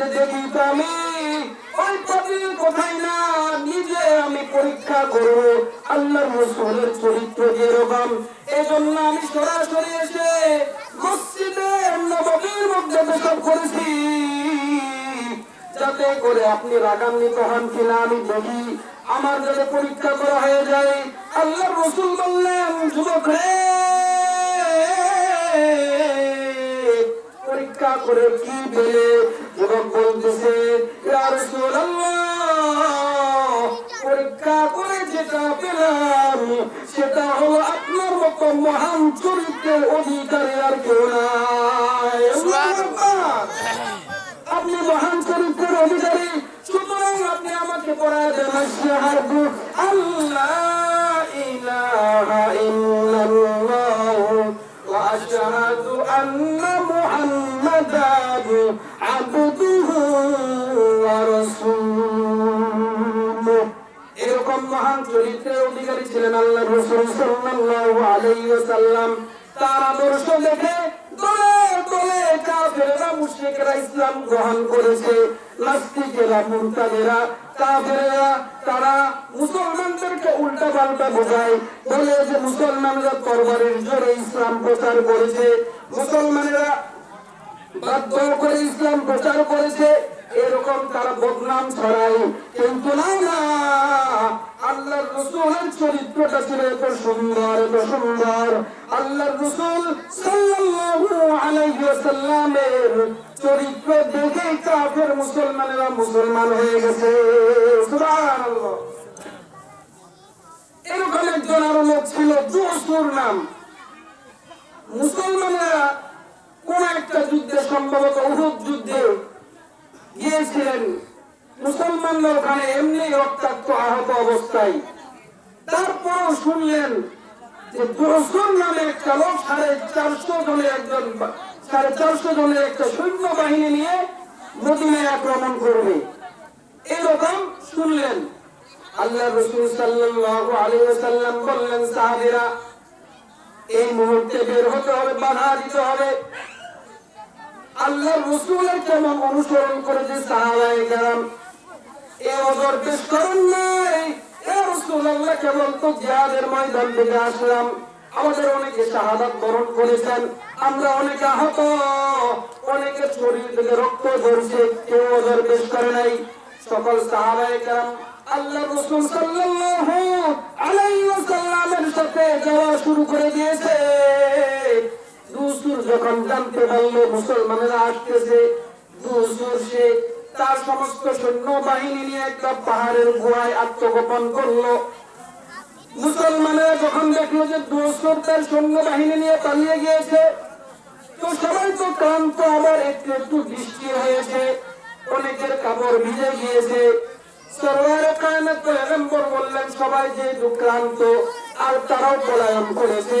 দেখি আমি ওই পাপির কোথায় না, নিজে আমি পরীক্ষা করব। আল্লাহ রসুলের চরিত্র যেরকম এই জন্য আমি সরাসরি এসে মসজিদের নবমীর মধ্যে পেশাব করেছি। যাতে করে আপনি রাগান্বিত হন কিনা আমি দেখি আমার যাতে পরীক্ষা করা হয়ে যায় আল্লাহ রসুল বললেন, যুবক রে পরীক্ষা করে কি পেলে যুবক বলতেছে পরীক্ষা করে যেটা পেলাম সেটা হলো আপনার মতো মহান চরিত্রের অধিকারী আর কেউ নাই। আপনি মহান চরিত্রের অধিকারী সুতরাং আপনি আমাকে পড়ায় দেন আশহাদু আল্লাহ ইলাহা ইল্লাল্লাহ ওয়া আশহাদু আন্না এরকম মহান চরিত্রের অধিকারী ছিলেন আল্লাহ রসুল তার আদর্শ দেখে তারা মুসলমানদেরকে বোঝায়। যে মুসলমানরা ইসলাম প্রচার করেছে। মুসলমানেরা বাধ্য করে ইসলাম প্রচার করেছে, এরকম তারা বদনাম ছড়ায় কিন্তু না না আল্লাহর রসুলের চরিত্রটা ছিল এত সুন্দর এত সুন্দর। আল্লাহর রসুল সাল্লাল্লাহু চরিত্র দেখে কাফের মুসলমানেরা মুসলমান হয়ে গেছে। এরকম একজন আরও লোক ছিল, জোসুর নাম। মুসলমানেরা কোন একটা যুদ্ধে সম্ভবত উহুদ যুদ্ধে গিয়েছিলেন। মুসলমানরা ওখানে এমনি রক্তাক্ত আহত অবস্থায়। তারপরও শুনলেন যে নামে একটা লোক সাড়ে চারশো জনের একজন সাড়ে চারশো জনের একটা সৈন্য বাহিনী নিয়ে মদিনায় আক্রমণ করবে। এরকম শুনলেন। আল্লাহ রসুল সাল্লাল্লাহু আলাইহি ওয়াসাল্লাম বললেন, সাহাবীরা, এই মুহূর্তে বের হতে হবে, বাধা দিতে হবে। আল্লাহ রসুলের কেমন অনুসরণ করেছে সাহাবাই এ অজর করেন নাই। এ রসুল আল্লাহ তো ময়দান থেকে আসলাম। আমাদের অনেকে শাহাদাত বরণ করেছেন, আমরা অনেকে আহত, অনেকে শরীর থেকে রক্ত কেউ অজর করে নাই। সকল সাহাবাই কেরাম আল্লাহ রসুল সাল্লাল্লাহু আলাইহি ওয়াসাল্লামের সাথে যাওয়া শুরু করে দিয়েছে। দুসুর যখন জানতে পারল মুসলমানেরা আসতেছে তার সমস্ত সৈন্য বাহিনী নিয়ে একটা পাহাড়ের গুহায় আত্মগোপন করল। মুসলমানেরা যখন দেখল যে দুসুর তার সৈন্য বাহিনী নিয়ে পালিয়ে গিয়েছে, তো সবাই তো ক্লান্ত, আবার একটু একটু বৃষ্টি হয়েছে, অনেকের কাপড় ভিজে গিয়েছে। সরোয়ারে কায়নাত পয়গম্বর বললেন, সবাই যেহেতু ক্লান্ত আর তারাও পলায়ন করেছে।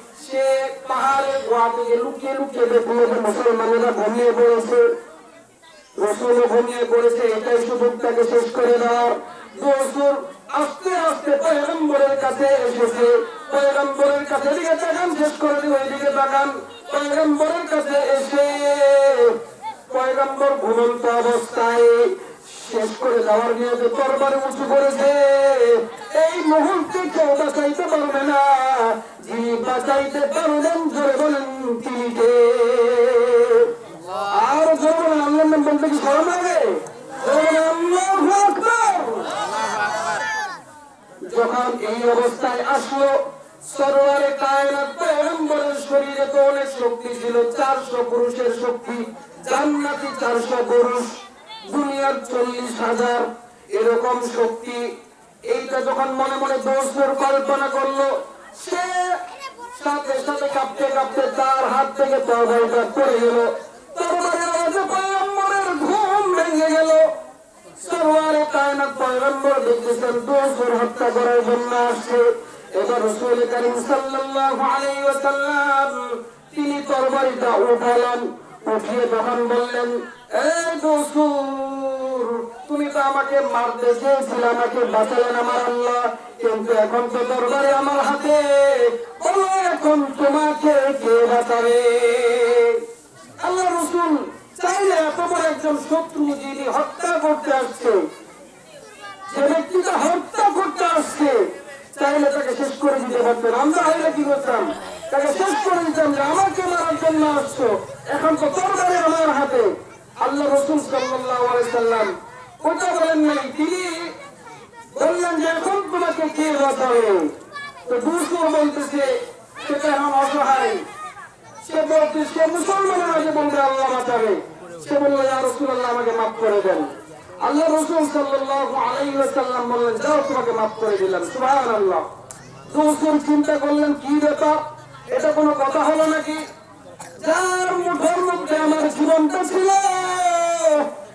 সে পাহাড়ের গোয়া থেকে লুকিয়ে লুকিয়ে দেখল যে মুসলমানেরা ঘুমিয়ে পড়েছে। রসুলও ঘুমিয়ে পড়েছে, এটাই সুযোগ তাকে শেষ করে দেওয়ার দোসর আস্তে আস্তে পয়গম্বরের কাছে এসেছে। পয়গম্বরের কাছে এদিকে তাকান, শেষ করে দিও এদিকে তাকান। পয়গম্বরের কাছে এসে পয়গম্বর ঘুমন্ত অবস্থায় শেষ করে দেওয়ার নিয়তে তরবারে উঁচু করেছে এই মুহূর্তে কেউ বাঁচাইতে পারবে না যিনি বাঁচাইতে পারবেন জোরে বলেন তিনি আর জোরে বলেন আল্লাহর নাম বলতে কি সরম লাগে যখন এই অবস্থায় আসলো, সরোয়ারে কায়নাত পয়গম্বরের শরীরে তো অনেক শক্তি ছিল, চারশো পুরুষের শক্তি, জান্নাতি চারশো পুরুষ, দুনিয়ার চল্লিশ হাজার এরকম শক্তি। এইটা যখন মনে মনে দোষের কল্পনা করল, সে সাথে সাথে কাঁপতে কাঁপতে তার হাত থেকে তরবারিটা পড়ে গেল। তরবারির ঘুম ভেঙে গেল। পর দেখতেছেন দোসর হত্যা করার জন্য আসছে। এবার রসুল করিম সাল্লাল্লাহু আলাইহি ওয়াসাল্লাম তিনি তরবারিটা উঠালেন, উঠিয়ে তখন বললেন, এই দোসর তুমি তো আমাকে মারতে চেয়েছিলে, আমাকে বাঁচালেন আমার আল্লাহ। কিন্তু এখন তো তরবারি আমার হাতে বলো এখন তোমাকে কে বাঁচাবে? আল্লাহ রসুল চাইলে এত বড় একজন শত্রু যিনি হত্যা করতে আসছে, যে ব্যক্তিটা হত্যা করতে আসছে, চাইলে তাকে শেষ করে দিতে পারতেন আমরা হইলে কি করতাম? তাকে শেষ করে দিতাম যে আমাকে মারার জন্য আসছো। এখন তো তরবারি আমার হাতে। আল্লাহ রসুল সাল্লাল্লাহু আলাইহি সাল্লাম ওটা বলেন নাই তিনি বললেন যে, এখন তোমাকে কে বাঁচাবে তো দুসুর বলতেছে, সেটা এখন অসহায়। সে বলতে সে মুসলমানের আগে বলবে, আল্লাহ বাঁচাবে। সে বলল, ইয়া রাসূলুল্লাহ, আমাকে মাফ করে দেন। আল্লাহ রাসূল সাল্লাল্লাহু আলাইহি ওয়াসাল্লাম বললেন, যাও, তোমাকে মাফ করে দিলাম। সুবহানাল্লাহ। দুসুর চিন্তা করলেন, কি ব্যাপার? এটা কোনো কথা হলো নাকি? যার মুঠোর মধ্যে আমার জীবনটা ছিল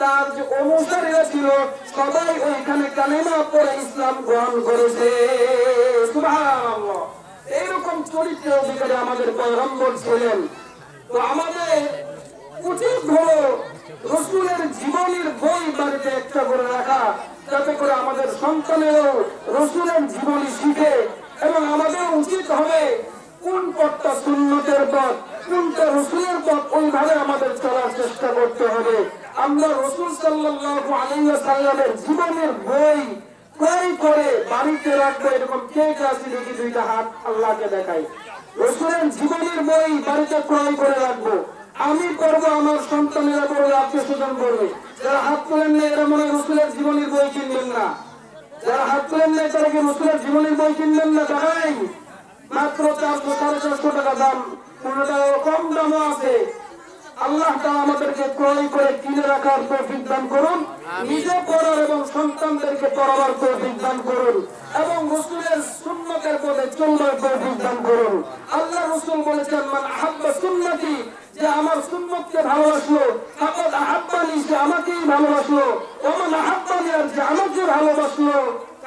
তার যে অনুসারীরা ছিল, সবাই ওইখানে কালেমা পড়ে ইসলাম গ্রহণ করেছে। এইরকম চরিত্রের অধিকারী আমাদের পয়গম্বর ছিলেন। তো আমাদের উচিত হলো রসুলের জীবনের বই বাড়িতে একটা করে রাখা, যাতে করে আমাদের সন্তানেরও রসুলের জীবনী শিখে এবং আমাদের উচিত হবে কোন পথটা সুন্নতের পথ কোনটা রসুলের পথ ওইভাবে আমাদের চলার চেষ্টা করতে হবে। আমরা রসুল জীবনের বই করে বাড়িতে রাখব এরকম কে কে আছে দেখি দুইটা হাত আল্লাহকে দেখাই। রসুলের জীবনের বই বাড়িতে ক্রয় করে রাখব। আমি করব, আমার সন্তানেরা করবে আত্মীয় স্বজন করবে। যারা হাত তোলেন না, এরা মনে রসুলের জীবনের বই কিনবেন না। যারা হাত তোলেন না তারা কি রসুলের জীবনের বই কিনবেন না? দেখাই। মাত্র চারশো সাড়ে চারশো টাকা দাম। কোনটা কম দামও আছে। আল্লাহ আমাদেরকে ক্রয় করে কিনে রাখার তৌফিক দান করুন। নিজে পড়ার এবং সন্তানদেরকে পড়াবার তৌফিক দান করুন। এবং রসুলের সুন্নতের পথে চলবার তৌফিক দান করুন। আল্লাহ রসুল বলেছেন মান আহাব্বা সুন্নতি যে আমার সুন্নতকে ভালোবাসলো ফাকাদ আহাব্বানি সে আমাকেই ভালোবাসলো। ওমান আহাব্বানি আর যে আমাকে ভালোবাসলো